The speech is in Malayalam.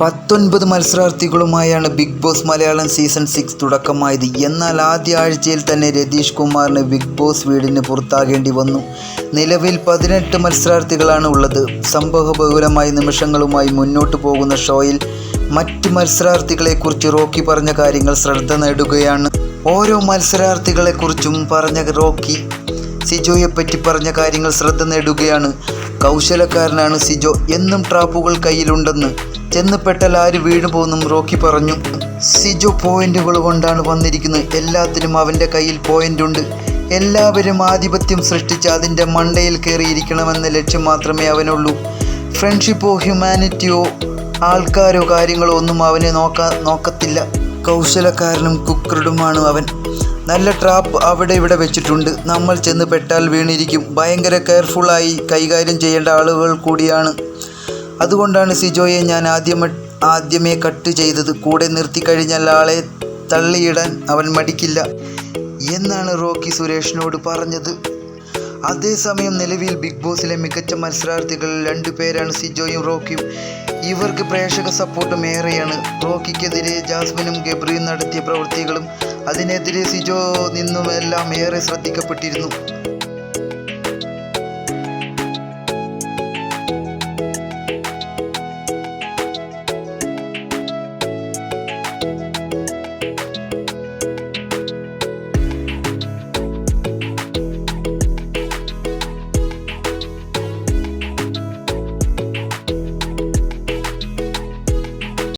പത്തൊൻപത് മത്സരാർത്ഥികളുമായാണ് big boss Malayalam season six തുടക്കമായത്. എന്നാൽ ആദ്യ ആഴ്ചയിൽ തന്നെ രതീഷ് കുമാറിന് ബിഗ് ബോസ് വീടിന് പുറത്താകേണ്ടി വന്നു. നിലവിൽ പതിനെട്ട് മത്സരാർത്ഥികളാണ് ഉള്ളത്. സംഭവബഹുലമായ നിമിഷങ്ങളുമായി മുന്നോട്ട് പോകുന്ന ഷോയിൽ മറ്റ് മത്സരാർത്ഥികളെക്കുറിച്ച് റോക്കി പറഞ്ഞ കാര്യങ്ങൾ ശ്രദ്ധ നേടുകയാണ്. ഓരോ മത്സരാർത്ഥികളെക്കുറിച്ചും പറഞ്ഞ റോക്കി സിജോയെപ്പറ്റി പറഞ്ഞ കാര്യങ്ങൾ ശ്രദ്ധ നേടുകയാണ്. കൗശലക്കാരനാണ് സിജോ. എന്നും ട്രാപ്പുകൾ കയ്യിലുണ്ടെന്ന് ചെന്ന് ആര് വീണു പോകുന്നും റോക്കി പറഞ്ഞു. സിജു പോയിന്റുകൾ കൊണ്ടാണ് വന്നിരിക്കുന്നത്. എല്ലാത്തിനും അവന്റെ കയ്യിൽ പോയിന്റ് ഉണ്ട് എല്ലാവരും ആധിപത്യം സൃഷ്ടിച്ച് അതിന്റെ മണ്ടയിൽ കയറിയിരിക്കണമെന്ന ലക്ഷ്യം മാത്രമേ അവനുള്ളൂ. ഫ്രണ്ട്ഷിപ്പോ ഹ്യൂമാനിറ്റിയോ ആൾക്കാരോ കാര്യങ്ങളോ ഒന്നും അവനെ നോക്കാ നോക്കത്തില്ല. കൗശലക്കാരനും കുക്കറുടുമാണ് അവൻ. നല്ല ട്രാപ്പ് അവിടെ ഇവിടെ വെച്ചിട്ടുണ്ട്. നമ്മൾ ചെന്ന് പെട്ടാൽ വീണിരിക്കും. ഭയങ്കര കെയർഫുള്ളായി കൈകാര്യം ചെയ്യേണ്ട ആളുകൾ കൂടിയാണ്. അതുകൊണ്ടാണ് സിജോയെ ഞാൻ ആദ്യമ ആദ്യമേ കട്ട് ചെയ്തത്. കൂടെ നിർത്തി നിർത്തിക്കഴിഞ്ഞാൽ ആളെ തള്ളിയിടാൻ അവൻ മടിക്കില്ല എന്നാണ് റോക്കി സുരേഷിനോട് പറഞ്ഞത്. അതേസമയം നിലവിൽ ബിഗ് ബോസിലെ മികച്ച മത്സരാർത്ഥികൾ രണ്ടു പേരാണ് സിജോയും റോക്കിയും. ഇവർക്ക് പ്രേക്ഷക സപ്പോർട്ടും ഏറെയാണ്. റോക്കിക്കെതിരെ ജാസ്മിനും ഗബ്രിയും നടത്തിയ പ്രവൃത്തികളും അതിനെതിരെ സിജോ നിന്നുമെല്ലാം ഏറെ ശ്രദ്ധിക്കപ്പെട്ടിരുന്നു.